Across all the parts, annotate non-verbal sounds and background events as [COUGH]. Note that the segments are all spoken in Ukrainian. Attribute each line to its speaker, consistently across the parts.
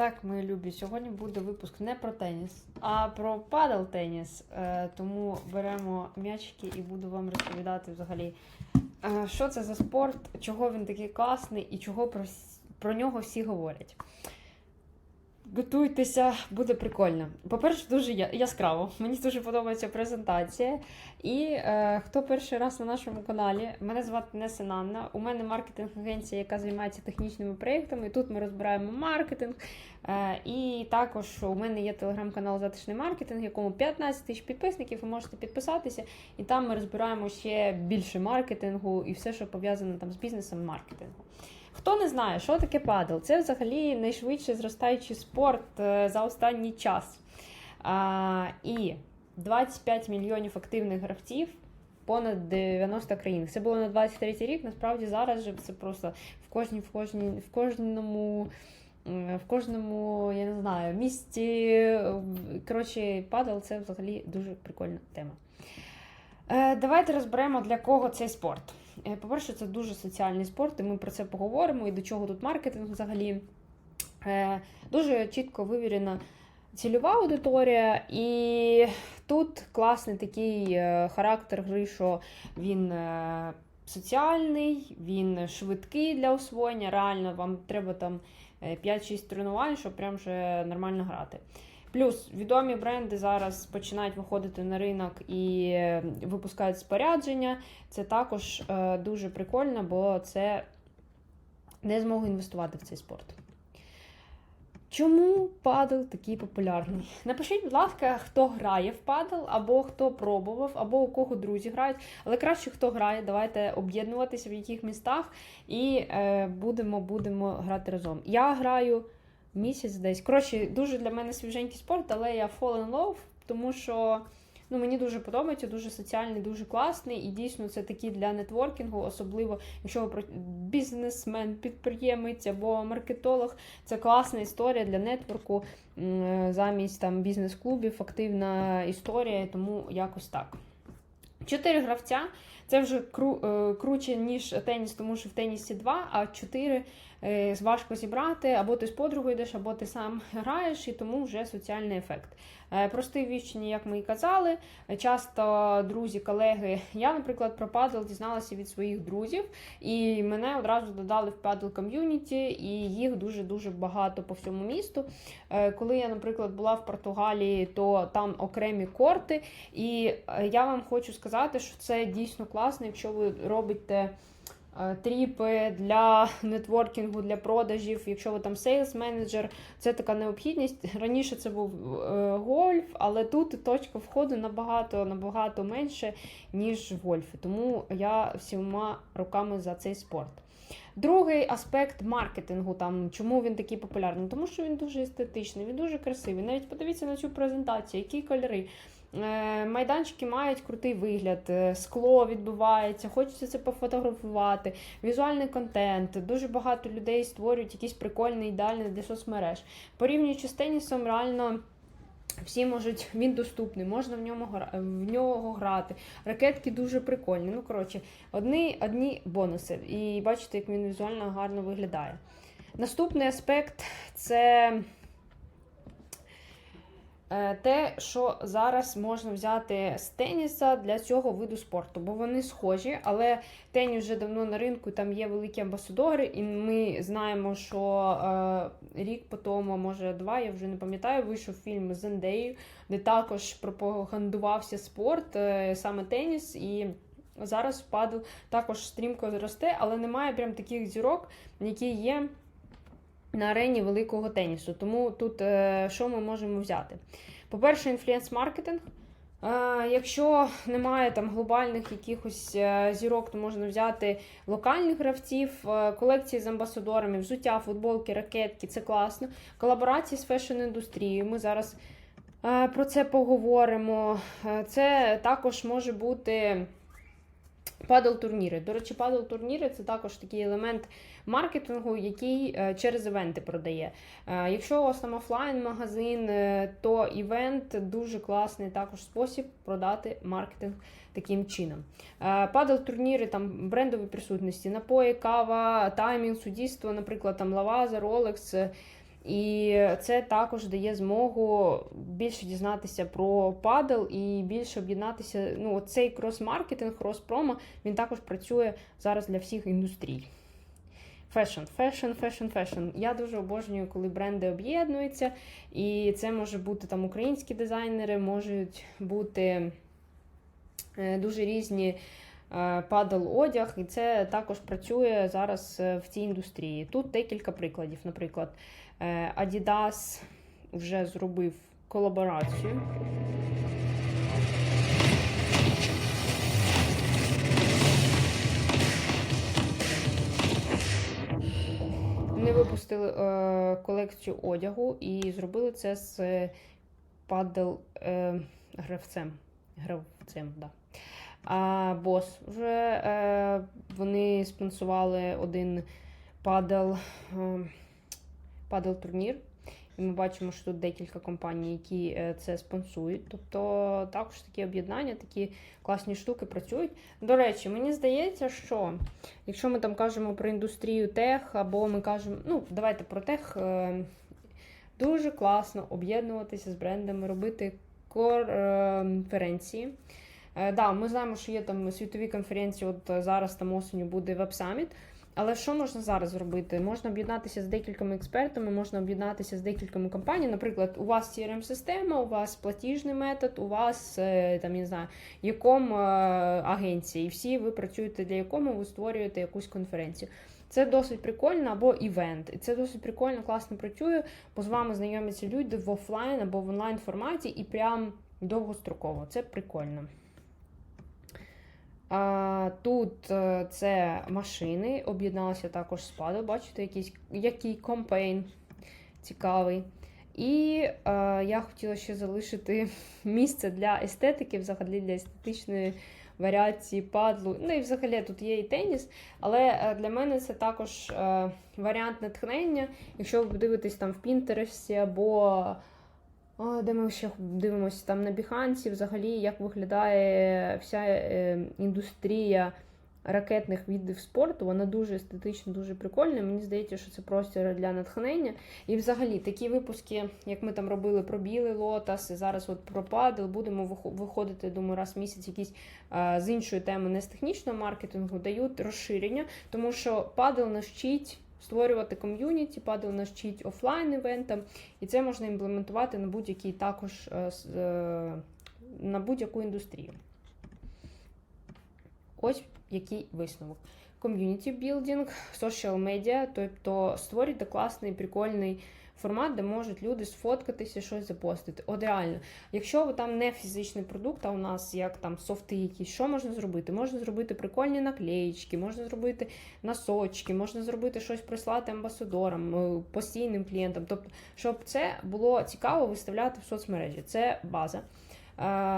Speaker 1: Так, мої любі, сьогодні буде випуск не про теніс, а про падал теніс. Е, тому беремо м'ячики і буду вам розповідати взагалі, е, що це за спорт, чого він такий класний і чого про, про нього всі говорять. Готуйтеся, буде прикольно. По-перше, дуже яскраво. Мені дуже подобається презентація. І е, хто перший раз на нашому каналі, мене звати Несен Анна. У мене маркетинг-агенція, яка займається технічними проєктами. Тут ми розбираємо маркетинг. Е, і також у мене є телеграм-канал Затишний маркетинг, якому 15 тисяч підписників. Ви можете підписатися, і там ми розбираємо ще більше маркетингу і все, що пов'язане там з бізнесом маркетингу. Хто не знає, що таке падл? Це взагалі найшвидше зростаючий спорт е, за останній час. А, і 25 мільйонів активних гравців, понад 90 країн. Це було на 23 рік. Насправді зараз же це просто в кожній, в кожній, в кожному. В кожному, я не знаю, місті. Коротше, падал це взагалі дуже прикольна тема. Е, Давайте розберемо, для кого цей спорт. Е, По-перше, це дуже соціальний спорт, і ми про це поговоримо, і до чого тут маркетинг взагалі. Е, Дуже чітко вивірена цільова аудиторія, і тут класний такий е, характер гри, що він соціальний, він швидкий для освоєння. Реально, вам треба там е, 5-6 тренувань, щоб прям вже нормально грати. Плюс відомі бренди зараз починають виходити на ринок і е, випускають спорядження. Це також е, дуже прикольно, бо це не змогу інвестувати в цей спорт. Чому падл такий популярний? Напишіть, будь ласка, хто грає в падл, або хто пробував, або у кого друзі грають. Але краще хто грає, давайте об'єднуватися в яких містах і е, будемо, будемо грати разом. Я граю місяць десь. Коротше, дуже для мене свіженький спорт, але я fall in love, тому що ну, мені дуже подобається, дуже соціальний, дуже класний. І дійсно це такий для нетворкінгу, особливо якщо ви бізнесмен, підприємець або маркетолог. Це класна історія для нетворку замість там бізнес-клубів, активна історія, тому якось так. Чотири гравця це вже кру, е, круче, ніж теніс, тому що в тенісі два, а чотири е, важко зібрати, або ти з подругою йдеш, або ти сам [LAUGHS] граєш, і тому вже соціальний ефект. Е, Простий вічні, як ми і казали. Часто друзі, колеги, я, наприклад, про падл дізналася від своїх друзів, і мене одразу додали в падл ком'юніті, і їх дуже-дуже багато по всьому місту. Е, Коли я, наприклад, була в Португалії, то там окремі корти. І е, я вам хочу сказати, що це дійсно класно, якщо ви робите. е, Тріпи для [LAUGHS] нетворкінгу, для продажів, якщо ви там сейлс менеджер, це така необхідність. Раніше це був е, гольф, але тут точка входу набагато набагато менше, ніж в гольфі. Тому я всіма руками за цей спорт. Другий аспект маркетингу, там чому він такий популярний? Тому що він дуже естетичний, він дуже красивий. Навіть подивіться на цю презентацію, які кольори. Е, Майданчики мають крутий вигляд, е, скло відбувається, хочеться це пофотографувати, візуальний контент. Дуже багато людей створюють якийсь прикольний, ідеальний для соцмереж. Порівнюючи з тенісом, реально. Всі можуть, [LAUGHS] він доступний, можна в ньому в нього грати. Ракетки дуже прикольні. Ну, коротше, одні, одні бонуси. І бачите, як він візуально гарно виглядає. Наступний аспект це те, що зараз можна взяти з теніса для цього виду спорту, бо вони схожі, але теніс вже давно на ринку, там є великі амбасадори, і ми знаємо, що е, рік по тому, може два, я вже не пам'ятаю, вийшов фільм з Зендеєю, де також пропагандувався спорт, е, саме теніс. і Зараз падл також стрімко зросте, але немає прям таких зірок, які є на арені великого тенісу. Тому тут е, що ми можемо взяти? По-перше, інфлюенс-маркетинг. Е, Якщо немає там глобальних якихось е, зірок, то можна взяти локальних гравців, колекції з амбасадорами, взуття, футболки, ракетки це класно. Колаборації з фешн-індустрією. Ми зараз про це поговоримо. Це також може бути падл-турніри. До речі, падл-турніри це також такий елемент маркетингу, який е, через івенти продає. Е, Якщо у вас там офлайн-магазин, е, то івент дуже класний також спосіб продати маркетинг таким чином. Падл-турніри, там брендові присутності, напої, кава, таймінг, суддівство, наприклад, там Лаваза, Rolex. І це також дає змогу більше дізнатися про падел і більше об'єднатися. Ну, цей крос-маркетинг, крос-промо, він також працює зараз для всіх індустрій. Фешн, фешн, фешн, фешн. Я дуже обожнюю, коли бренди об'єднуються, і це може бути там українські дизайнери, можуть бути е, дуже різні е, падал одяг, і це також працює зараз е, в цій індустрії. Тут декілька прикладів. Наприклад, Adidas вже зробив колаборацію. Вони випустили е, колекцію одягу і зробили це з падел е, гравцем. Гравцем, да. А бос вже е, вони спонсували один падел, е, падел турнір. І ми бачимо, що тут декілька компаній, які е, це спонсують. Тобто також такі об'єднання, такі класні штуки працюють. До речі, мені здається, що якщо ми там кажемо про індустрію тех, або ми кажемо, ну, давайте про тех, е, дуже класно об'єднуватися з брендами, робити конференції. Е, да, ми знаємо, що є там світові конференції. От зараз там осінню буде веб-саміт. Але що можна зараз зробити? Можна об'єднатися з декількома експертами, можна об'єднатися з декількома компаніями. Наприклад, у вас crm система у вас платіжний метод, у вас е, там я не знаю, яком агенції, і всі ви працюєте для якому ви створюєте якусь конференцію. Це досить прикольно або івент. І це досить прикольно, класно працює, бо з вами знайомляться люди в офлайн або в онлайн форматі і прям довгостроково. Це прикольно. Тут е, це машини, об'єдналися також з падо. Бачите, якийсь, який компейн цікавий. І е, я хотіла ще залишити [LAUGHS] місце для естетики, взагалі для естетичної варіації падлу. Ну і взагалі тут є і теніс. Але е, для мене це також е, варіант натхнення. Якщо ви подивитесь там в Пінтересті або де ми ще дивимося там на Біханці, взагалі, як виглядає вся е, індустрія ракетних видів спорту, вона дуже естетична, дуже прикольна. Мені здається, що це простір для натхнення. І взагалі такі випуски, як ми там робили про білий лотас, і зараз от про падел, будемо виходити, думаю, раз в місяць якісь з іншої теми, не з технічного маркетингу, дають розширення, тому що падел навчить створювати ком'юніті, падали на щить офлайн івентам, і це можна імплементувати на будь-який також е, е, на будь-яку індустрію. Ось який висновок. Ком'юніті білдинг, social медіа, тобто створюйте класний, прикольний формат, де можуть люди сфоткатися, щось запостити. От реально, якщо там не фізичний продукт, а у нас як там софти якісь, що можна зробити? Можна зробити прикольні наклеїчки, можна зробити носочки, можна зробити щось прислати амбасадорам, е, постійним клієнтам. Тобто, щоб це було цікаво виставляти в соцмережі. Це база.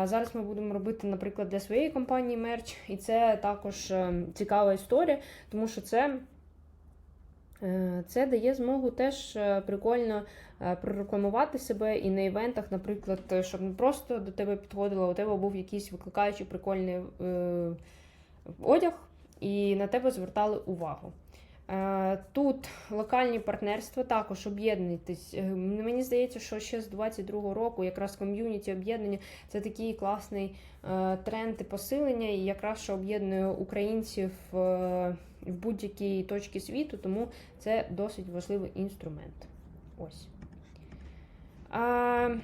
Speaker 1: Зараз ми будемо робити, наприклад, для своєї компанії мерч, і це також е, цікава історія, тому що це Е, це дає змогу теж е, прикольно е, прорекламувати себе і на івентах, наприклад, щоб не просто до тебе підходило, у тебе був якийсь викликаючий прикольний одяг, і на тебе звертали увагу. Тут локальні партнерства також об'єднуйтесь. Мені здається, що ще з 22-го року якраз ком'юніті об'єднання це такий класний тренд і посилення, і якраз що об'єднує українців в будь-якій точці світу, тому це досить важливий інструмент. Ось. А,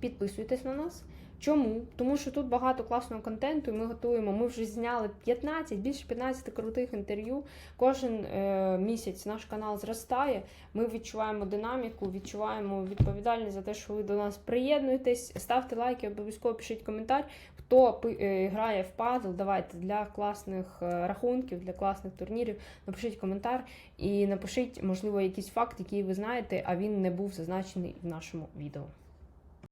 Speaker 1: Підписуйтесь на нас. Чому? Тому що тут багато класного контенту, і ми готуємо. Ми вже зняли 15, більше 15 крутих інтерв'ю. Кожен е, місяць наш канал зростає. Ми відчуваємо динаміку, відчуваємо відповідальність за те, що ви до нас приєднуєтесь. Ставте лайки, обов'язково пишіть коментар. Хто е, грає в пазл, давайте для класних е, рахунків, для класних турнірів. Напишіть коментар і напишіть, можливо, якийсь факт, який ви знаєте, а він не був зазначений в нашому відео.